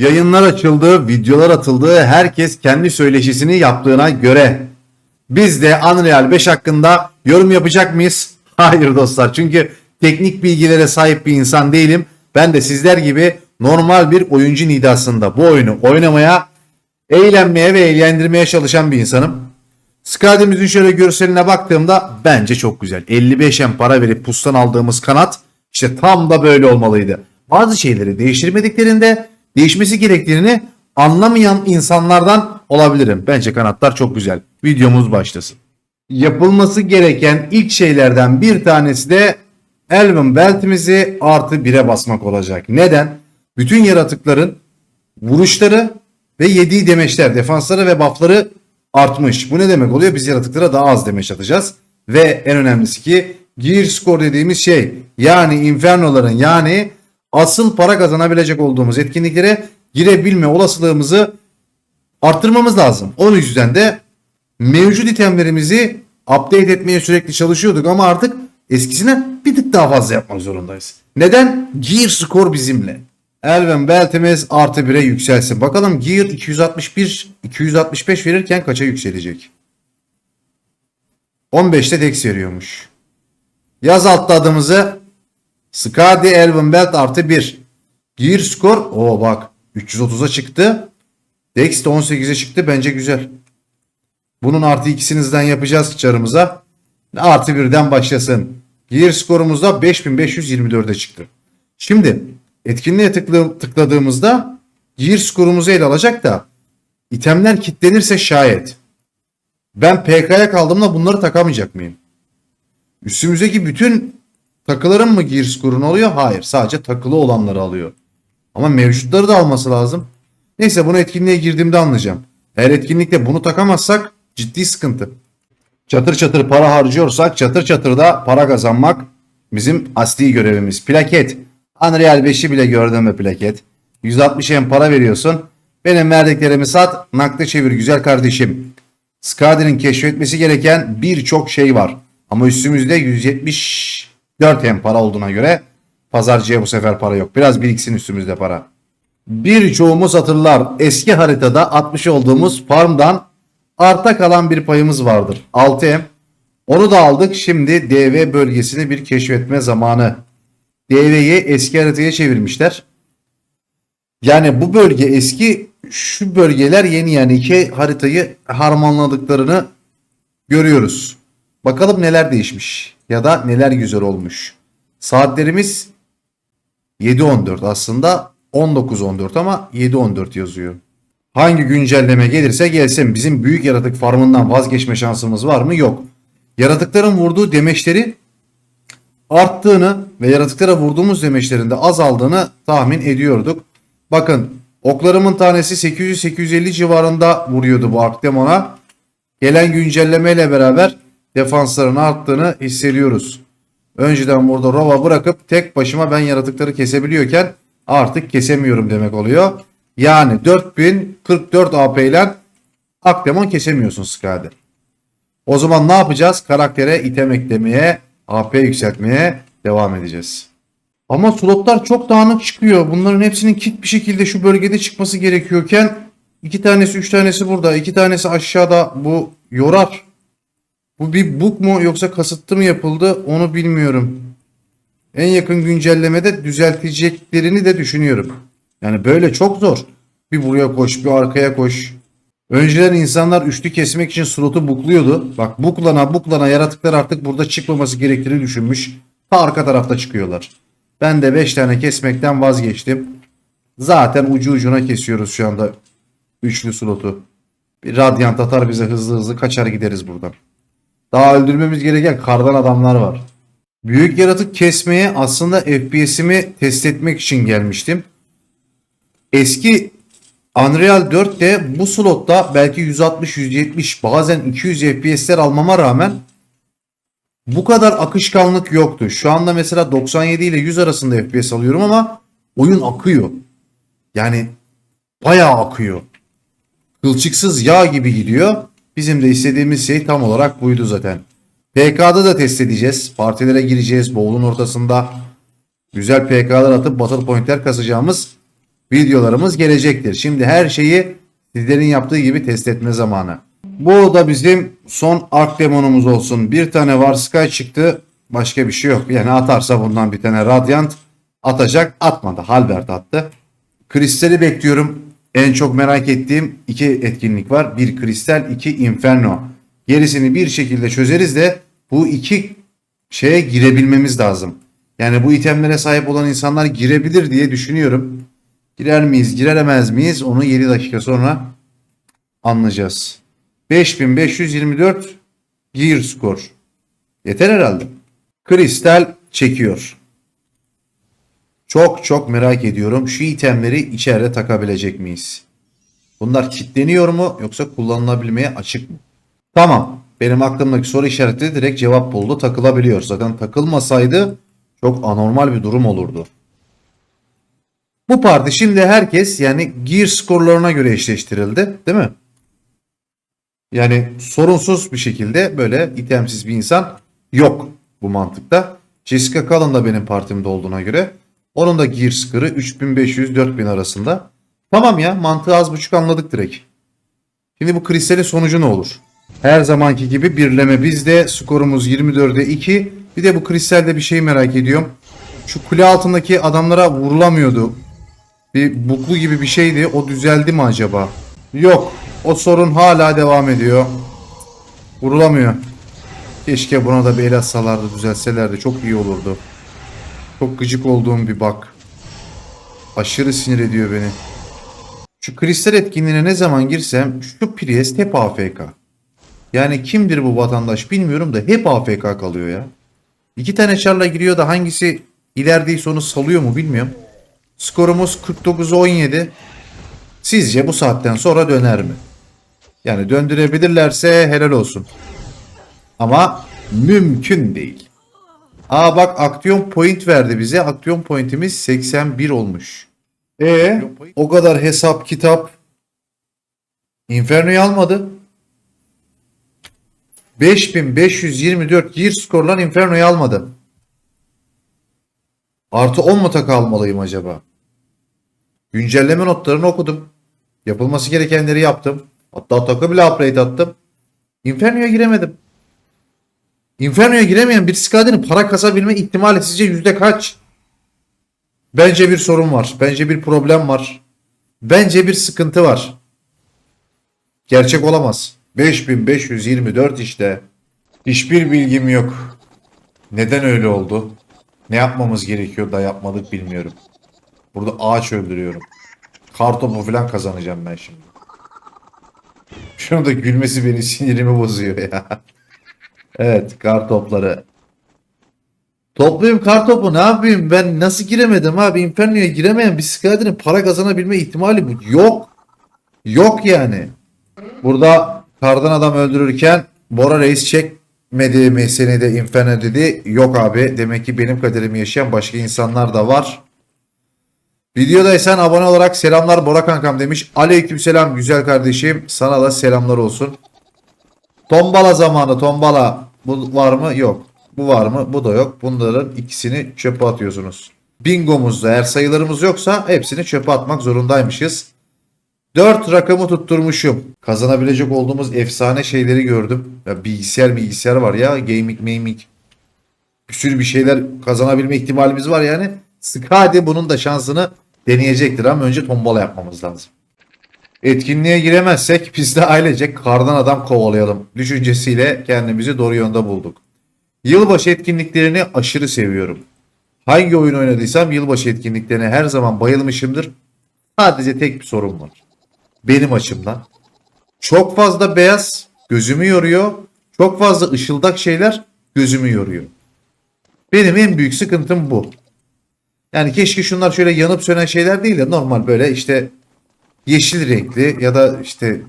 Yayınlar açıldı, videolar atıldı. Herkes kendi söyleşisini yaptığına göre biz de Unreal 5 hakkında yorum yapacak mıyız? Hayır dostlar. Çünkü teknik bilgilere sahip bir insan değilim. Ben de sizler gibi normal bir oyuncu nidasında bu oyunu oynamaya, eğlenmeye ve eğlendirmeye çalışan bir insanım. Skadimizin şöyle görseline baktığımda bence çok güzel. 55 em para verip pustan aldığımız kanat işte tam da böyle olmalıydı. Bazı şeyleri değiştirmediklerinde değişmesi gerektiğini anlamayan insanlardan olabilirim. Bence kanatlar çok güzel. Videomuz başlasın. Yapılması gereken ilk şeylerden bir tanesi de Elvin beltimizi artı 1'e basmak olacak. Neden? Bütün yaratıkların vuruşları ve yediği demeçler, defansları ve buffları artmış. Bu ne demek oluyor? Biz yaratıklara daha az demeç atacağız. Ve en önemlisi ki gear score dediğimiz şey yani infernoların yani asıl para kazanabilecek olduğumuz etkinliklere girebilme olasılığımızı arttırmamız lazım. Onun yüzden de mevcut itemlerimizi update etmeye sürekli çalışıyorduk ama artık eskisinden bir tık daha fazla yapmak zorundayız. Neden? Gear score bizimle. Elven beltimiz artı 1'e yükselsin. Bakalım Gear 261 265 verirken kaça yükselecek? 15'te Dex veriyormuş. Yaz altta adımızı Skadi Elven Belt artı 1. Gear score o bak 330'a çıktı. Dex de 18'e çıktı. Bence güzel. Bunun artı ikisinizden yapacağız çarımıza. Artı birden başlasın. Gear skorumuz da 5524'e çıktı. Şimdi etkinliğe tıkla- tıkladığımızda gear skorumuzu ele alacak da itemler kilitlenirse şayet ben PK'ya kaldığımda bunları takamayacak mıyım? Üstümüzdeki bütün takıların mı gear skorunu alıyor? Hayır. Sadece takılı olanları alıyor. Ama mevcutları da alması lazım. Neyse bunu etkinliğe girdiğimde anlayacağım. Eğer etkinlikte bunu takamazsak ciddi sıkıntı. Çatır çatır para harcıyorsak çatır çatır da para kazanmak bizim asli görevimiz. Plaket. Unreal 5'i bile gördüm be plaket. 160 em para veriyorsun. Benim verdiklerimi sat, nakde çevir güzel kardeşim. Skader'in keşfetmesi gereken birçok şey var. Ama üstümüzde 174 em para olduğuna göre pazarcıya bu sefer para yok. Biraz biriksin üstümüzde para. Birçoğumuz hatırlar eski haritada atmış olduğumuz farmdan arta kalan bir payımız vardır. 6M. Onu da aldık. Şimdi DV bölgesini bir keşfetme zamanı. DV'yi eski haritaya çevirmişler. Yani bu bölge eski şu bölgeler yeni yani iki haritayı harmanladıklarını görüyoruz. Bakalım neler değişmiş ya da neler güzel olmuş. Saatlerimiz 7.14 aslında 19.14 ama 7.14 yazıyor. Hangi güncelleme gelirse gelsin bizim büyük yaratık farmından vazgeçme şansımız var mı? Yok. Yaratıkların vurduğu demeçleri arttığını ve yaratıklara vurduğumuz demeçlerin de azaldığını tahmin ediyorduk. Bakın oklarımın tanesi 800-850 civarında vuruyordu bu Arkdemon'a. Gelen güncellemeyle beraber defansların arttığını hissediyoruz. Önceden burada rova bırakıp tek başıma ben yaratıkları kesebiliyorken artık kesemiyorum demek oluyor. Yani 4044 AP ile Akdemon kesemiyorsun Skadi. O zaman ne yapacağız? Karaktere item eklemeye, AP yükseltmeye devam edeceğiz. Ama slotlar çok dağınık çıkıyor. Bunların hepsinin kit bir şekilde şu bölgede çıkması gerekiyorken iki tanesi üç tanesi burada, iki tanesi aşağıda bu yorar. Bu bir bug mu yoksa kasıtlı mı yapıldı onu bilmiyorum. En yakın güncellemede düzelteceklerini de düşünüyorum. Yani böyle çok zor. Bir buraya koş, bir arkaya koş. Önceden insanlar üçlü kesmek için slotu bukluyordu. Bak buklana buklana yaratıklar artık burada çıkmaması gerektiğini düşünmüş. Ta arka tarafta çıkıyorlar. Ben de 5 tane kesmekten vazgeçtim. Zaten ucu ucuna kesiyoruz şu anda üçlü slotu. Bir radyant atar bize hızlı hızlı kaçar gideriz buradan. Daha öldürmemiz gereken kardan adamlar var. Büyük yaratık kesmeye aslında FPS'imi test etmek için gelmiştim. Eski Unreal 4'te bu slotta belki 160-170 bazen 200 FPS'ler almama rağmen bu kadar akışkanlık yoktu. Şu anda mesela 97 ile 100 arasında FPS alıyorum ama oyun akıyor. Yani bayağı akıyor. Kılçıksız yağ gibi gidiyor. Bizim de istediğimiz şey tam olarak buydu zaten. PK'da da test edeceğiz. Partilere gireceğiz. Bowl'un ortasında güzel PK'lar atıp battle point'ler kasacağımız videolarımız gelecektir. Şimdi her şeyi sizlerin yaptığı gibi test etme zamanı. Bu da bizim son ark demonumuz olsun. Bir tane var Sky çıktı. Başka bir şey yok. Yani atarsa bundan bir tane Radiant atacak. Atmadı. Halbert attı. Kristali bekliyorum. En çok merak ettiğim iki etkinlik var. Bir kristal, iki inferno. Gerisini bir şekilde çözeriz de bu iki şeye girebilmemiz lazım. Yani bu itemlere sahip olan insanlar girebilir diye düşünüyorum. Girer miyiz, giremez miyiz? Onu 7 dakika sonra anlayacağız. 5524 gear skor. Yeter herhalde. Kristal çekiyor. Çok çok merak ediyorum. Şu itemleri içeride takabilecek miyiz? Bunlar kilitleniyor mu yoksa kullanılabilmeye açık mı? Tamam. Benim aklımdaki soru işareti direkt cevap buldu. Takılabiliyor. Zaten takılmasaydı çok anormal bir durum olurdu. Bu parti şimdi herkes yani gear skorlarına göre eşleştirildi. Değil mi? Yani sorunsuz bir şekilde böyle itemsiz bir insan yok bu mantıkta. Jessica Cullen da benim partimde olduğuna göre. Onun da gear skorı 3500-4000 arasında. Tamam ya mantığı az buçuk anladık direkt. Şimdi bu kristalin sonucu ne olur? Her zamanki gibi birleme bizde. Skorumuz 24'e 2. Bir de bu kristalde bir şey merak ediyorum. Şu kule altındaki adamlara vurulamıyordu. Bir buklu gibi bir şeydi. O düzeldi mi acaba? Yok. O sorun hala devam ediyor. Vurulamıyor. Keşke buna da bir el atsalardı düzelselerdi. Çok iyi olurdu. Çok gıcık olduğum bir bak. Aşırı sinir ediyor beni. Şu kristal etkinliğine ne zaman girsem şu Priest hep AFK. Yani kimdir bu vatandaş bilmiyorum da hep AFK kalıyor ya. İki tane çarla giriyor da hangisi ilerideyse onu salıyor mu bilmiyorum. Skorumuz 49-17. Sizce bu saatten sonra döner mi? Yani döndürebilirlerse helal olsun. Ama mümkün değil. Aa bak aksiyon point verdi bize. Aksiyon pointimiz 81 olmuş. E o kadar hesap kitap Inferno'yu almadı. 5524 gear skorlan Inferno'yu almadı. Artı 10 mu taka almalıyım acaba? Güncelleme notlarını okudum. Yapılması gerekenleri yaptım. Hatta takı bile upgrade attım. Inferno'ya giremedim. Inferno'ya giremeyen bir Skaden'in para kasabilme ihtimali sizce yüzde kaç? Bence bir sorun var. Bence bir problem var. Bence bir sıkıntı var. Gerçek olamaz. 5524 işte. Hiçbir bilgim yok. Neden öyle oldu? Ne yapmamız gerekiyor da yapmadık bilmiyorum. Burada ağaç öldürüyorum. Kartopu falan kazanacağım ben şimdi. Şunu da gülmesi beni sinirimi bozuyor ya. Evet kartopları. Toplayayım kartopu ne yapayım ben nasıl giremedim abi Inferno'ya giremeyen bir Skader'in para kazanabilme ihtimali bu yok. Yok yani. Burada kardan adam öldürürken Bora Reis çekmedi mi seni de Inferno dedi. Yok abi demek ki benim kaderimi yaşayan başka insanlar da var. Videodaysan abone olarak selamlar Bora kankam demiş. Aleykümselam güzel kardeşim. Sana da selamlar olsun. Tombala zamanı tombala. Bu var mı? Yok. Bu var mı? Bu da yok. Bunların ikisini çöpe atıyorsunuz. Bingomuzda eğer sayılarımız yoksa hepsini çöpe atmak zorundaymışız. 4 rakamı tutturmuşum. Kazanabilecek olduğumuz efsane şeyleri gördüm. Ya bilgisayar bilgisayar var ya. Gaming gaming. Bir sürü bir şeyler kazanabilme ihtimalimiz var yani. Skadi bunun da şansını deneyecektir ama önce tombala yapmamız lazım. Etkinliğe giremezsek biz de ailecek kardan adam kovalayalım düşüncesiyle kendimizi doğru yönde bulduk. Yılbaşı etkinliklerini aşırı seviyorum. Hangi oyun oynadıysam yılbaşı etkinliklerine her zaman bayılmışımdır. Sadece tek bir sorun var. Benim açımdan. Çok fazla beyaz gözümü yoruyor. Çok fazla ışıldak şeyler gözümü yoruyor. Benim en büyük sıkıntım bu. Yani keşke şunlar şöyle yanıp sönen şeyler değil de normal böyle işte yeşil renkli ya da işte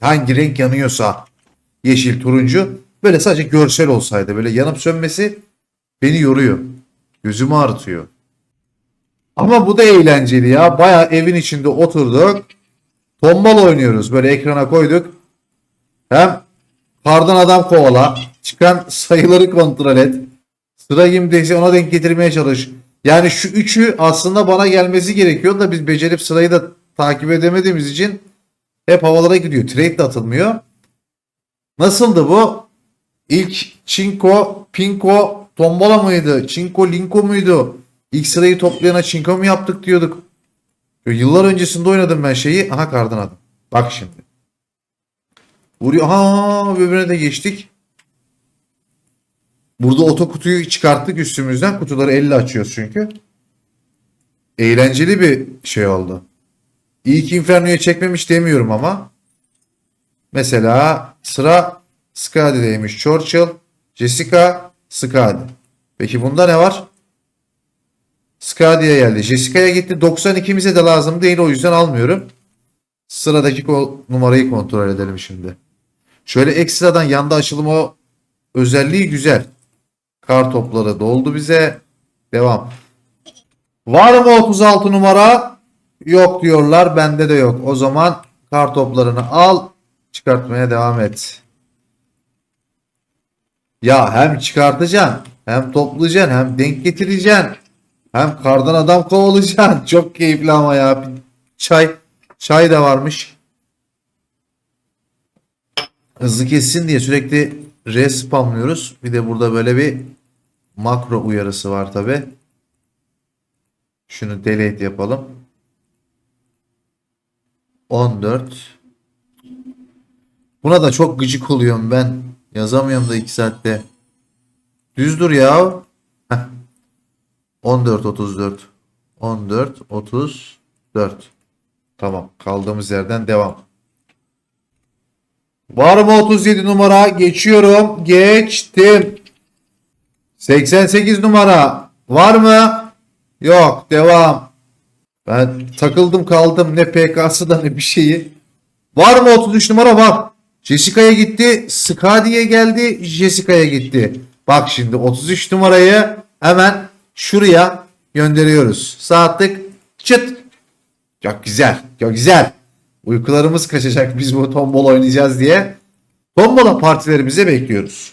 hangi renk yanıyorsa yeşil, turuncu böyle sadece görsel olsaydı böyle yanıp sönmesi beni yoruyor. Gözümü ağrıtıyor. Ama bu da eğlenceli ya. Baya evin içinde oturduk. Tombal oynuyoruz. Böyle ekrana koyduk. Hem kardan adam kovala. Çıkan sayıları kontrol et. Sıra kimdeyse ona denk getirmeye çalış. Yani şu üçü aslında bana gelmesi gerekiyor da biz becerip sırayı da takip edemediğimiz için hep havalara gidiyor. Trade de atılmıyor. Nasıldı bu? İlk Çinko, Pinko, Tombola mıydı? Çinko, Linko muydu? Sırayı toplayana Çinko mu yaptık diyorduk. Yıllar öncesinde oynadım ben şeyi. Aha kardan adım. Bak şimdi. Vuruyor. Aha öbürüne de geçtik. Burada oto kutuyu çıkarttık üstümüzden. Kutuları elle açıyoruz çünkü. Eğlenceli bir şey oldu. İyi ki Inferno'ya çekmemiş demiyorum ama. Mesela sıra Skadi'deymiş. Churchill, Jessica, Skadi. Peki bunda ne var? Skadi'ye geldi. Jessica'ya gitti. 92'mize de lazım değil o yüzden almıyorum. Sıradaki numarayı kontrol edelim şimdi. Şöyle ekstradan yanda açılım o özelliği güzel. Kar topları doldu bize. Devam. Var mı 36 numara? Yok diyorlar. Bende de yok. O zaman kar toplarını al. Çıkartmaya devam et. Ya hem çıkartacaksın, hem toplayacaksın, hem denk getireceksin. Hem kardan adam kovalayacaksın. Çok keyifli ama ya. Bir Çay, çay da varmış. Hızlı kessin diye sürekli R spamlıyoruz. Bir de burada böyle bir makro uyarısı var tabi. Şunu delete yapalım. 14. Buna da çok gıcık oluyorum ben. Yazamıyorum da 2 saatte. Düz dur ya. Heh. 14 34. 14 34. Tamam. Kaldığımız yerden devam. Var mı 37 numara? Geçiyorum. Geçtim. 88 numara. Var mı? Yok. Devam. Ben takıldım kaldım. Ne PK'sı da ne bir şeyi. Var mı 33 numara? Var. Jessica'ya gitti. Skadi'ye geldi. Jessica'ya gitti. Bak şimdi 33 numarayı hemen şuraya gönderiyoruz. Saatlik çıt. Çok güzel. Çok güzel. Uykularımız kaçacak biz bu tombol oynayacağız diye. Tombola partilerimize bekliyoruz.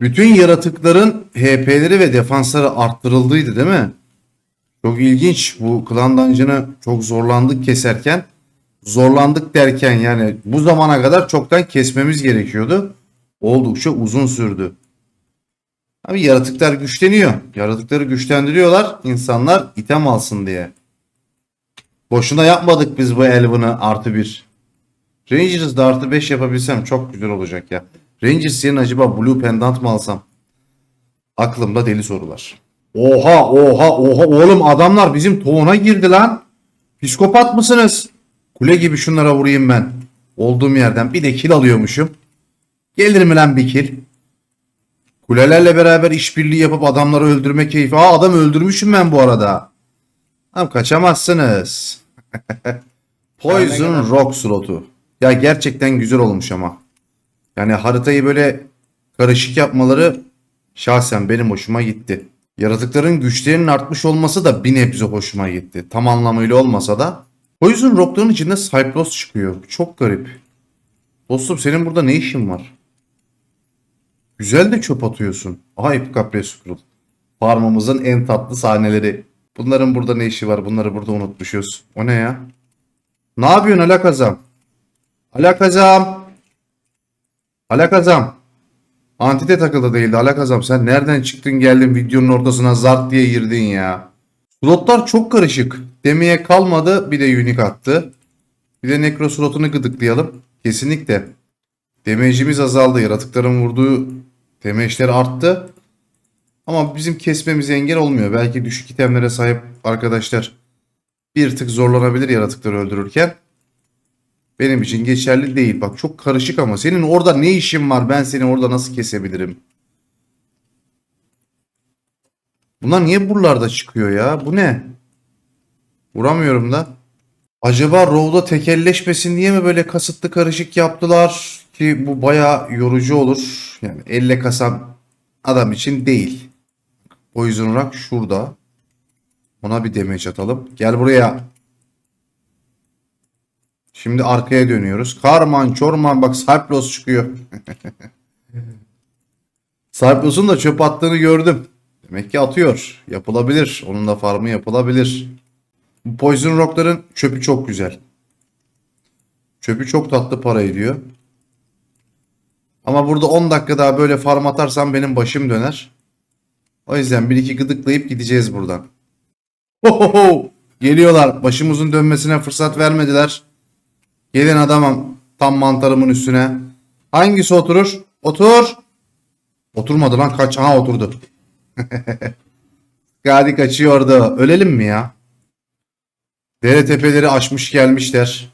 Bütün yaratıkların HP'leri ve defansları arttırıldıydı değil mi? Çok ilginç. Bu Clan Dungeon'ı çok zorlandık keserken. Zorlandık derken yani bu zamana kadar çoktan kesmemiz gerekiyordu. Oldukça uzun sürdü. Abi yaratıklar güçleniyor. Yaratıkları güçlendiriyorlar. insanlar item alsın diye. Boşuna yapmadık biz bu Elven'ı artı bir. Rangers'da artı 5 yapabilsem çok güzel olacak ya. Rangers acaba Blue Pendant mı alsam? Aklımda deli sorular. Oha oha oha oğlum adamlar bizim toğuna girdi lan. Psikopat mısınız? Kule gibi şunlara vurayım ben. Olduğum yerden bir de kill alıyormuşum. Gelir mi lan bir kill? Kulelerle beraber işbirliği yapıp adamları öldürme keyfi. Aa adam öldürmüşüm ben bu arada. Tamam kaçamazsınız. Poison Rock slotu. Ya gerçekten güzel olmuş ama. Yani haritayı böyle karışık yapmaları şahsen benim hoşuma gitti. Yaratıkların güçlerinin artmış olması da bir nebze hoşuma gitti. Tam anlamıyla olmasa da. Poison Rock'ların içinde Cyclops çıkıyor. Çok garip. Dostum senin burada ne işin var? Güzel de çöp atıyorsun. Aha Epic Capri Scroll. Farmımızın en tatlı sahneleri. Bunların burada ne işi var? Bunları burada unutmuşuz. O ne ya? Ne yapıyorsun Alakazam? Alakazam. Alakazam. Antite takıldı değildi. Alakazam sen nereden çıktın geldin videonun ortasına zart diye girdin ya. Slotlar çok karışık. Demeye kalmadı bir de unique attı. Bir de nekro slotunu gıdıklayalım. Kesinlikle. Damage'imiz azaldı. Yaratıkların vurduğu damage'ler arttı. Ama bizim kesmemize engel olmuyor. Belki düşük itemlere sahip arkadaşlar bir tık zorlanabilir yaratıkları öldürürken. Benim için geçerli değil. Bak çok karışık ama senin orada ne işin var? Ben seni orada nasıl kesebilirim? Bunlar niye buralarda çıkıyor ya? Bu ne? Vuramıyorum da. Acaba Row'da tekelleşmesin diye mi böyle kasıtlı karışık yaptılar? Ki bu baya yorucu olur. Yani elle kasan adam için değil. Poison Rock şurada. Ona bir damage atalım. Gel buraya. Şimdi arkaya dönüyoruz. Karman, Çorman bak Cyplos çıkıyor. Cyplos'un da çöp attığını gördüm. Demek ki atıyor. Yapılabilir. Onun da farmı yapılabilir. Bu Poison Rock'ların çöpü çok güzel. Çöpü çok tatlı para ediyor. Ama burada 10 dakika daha böyle farm atarsam benim başım döner. O yüzden bir iki gıdıklayıp gideceğiz buradan. Hohoho! Geliyorlar. Başımızın dönmesine fırsat vermediler. Gelin adamım. Tam mantarımın üstüne. Hangisi oturur? Otur. Oturmadı lan kaç. Ha oturdu. Gadi kaçıyordu. Ölelim mi ya? Dere tepeleri aşmış gelmişler.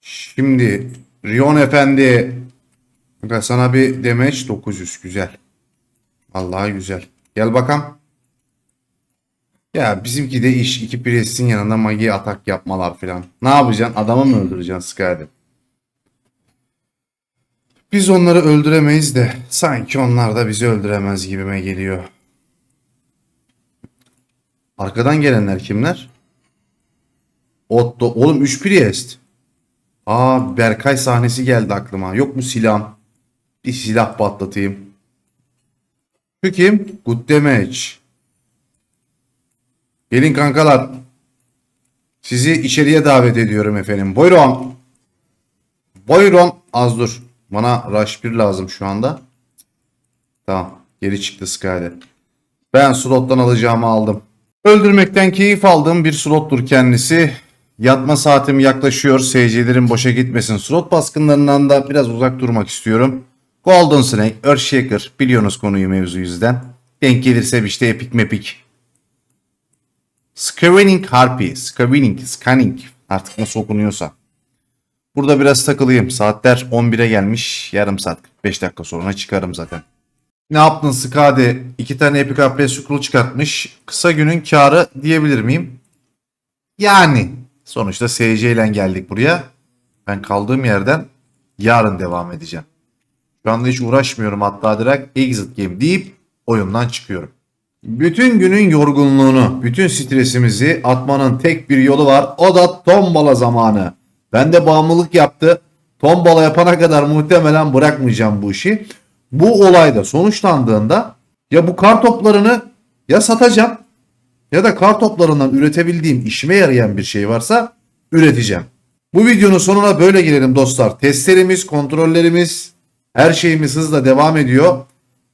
Şimdi Rion Efendi sana bir damage 900 güzel. Vallahi güzel. Gel bakalım. Ya bizimki de iş iki presin yanında magi atak yapmalar filan. Ne yapacaksın? Adamı mı öldüreceksin Skadi? Biz onları öldüremeyiz de sanki onlar da bizi öldüremez gibime geliyor. Arkadan gelenler kimler? Otto. Oğlum 3 Priest. Aa Berkay sahnesi geldi aklıma. Yok mu silahım? Bir silah patlatayım. Şu kim? Good damage. Gelin kankalar. Sizi içeriye davet ediyorum efendim. Buyurun. Buyurun. Az dur. Bana rush 1 lazım şu anda. Tamam. Geri çıktı Skyler. Ben slottan alacağımı aldım. Öldürmekten keyif aldığım bir slottur kendisi. Yatma saatim yaklaşıyor. SC'lerin boşa gitmesin. Slot baskınlarından da biraz uzak durmak istiyorum. Golden Snake, Earthshaker biliyorsunuz konuyu mevzu yüzden. Denk gelirse bir işte epik mepik. Screening Harpy, Screening, Scanning artık nasıl okunuyorsa. Burada biraz takılayım. Saatler 11'e gelmiş. Yarım saat 45 dakika sonra çıkarım zaten. Ne yaptın Skade? İki tane Epic Upgrade Scroll çıkartmış. Kısa günün karı diyebilir miyim? Yani. Sonuçta SC ile geldik buraya. Ben kaldığım yerden yarın devam edeceğim. Şu anda hiç uğraşmıyorum hatta direkt exit game deyip oyundan çıkıyorum. Bütün günün yorgunluğunu, bütün stresimizi atmanın tek bir yolu var. O da tombala zamanı. Ben de bağımlılık yaptı. Tombala yapana kadar muhtemelen bırakmayacağım bu işi. Bu olayda sonuçlandığında ya bu kar toplarını ya satacağım ya da kar toplarından üretebildiğim işime yarayan bir şey varsa üreteceğim. Bu videonun sonuna böyle gelelim dostlar. Testlerimiz, kontrollerimiz, her şeyimiz hızla devam ediyor.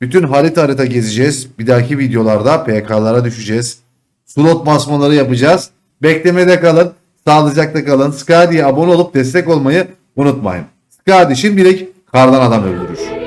Bütün harita harita gezeceğiz. Bir dahaki videolarda PK'lara düşeceğiz. Slot basmaları yapacağız. Beklemede kalın. Sağlıcakla kalın. Skadi'ye abone olup destek olmayı unutmayın. Skadi şimdilik kardan adam öldürür.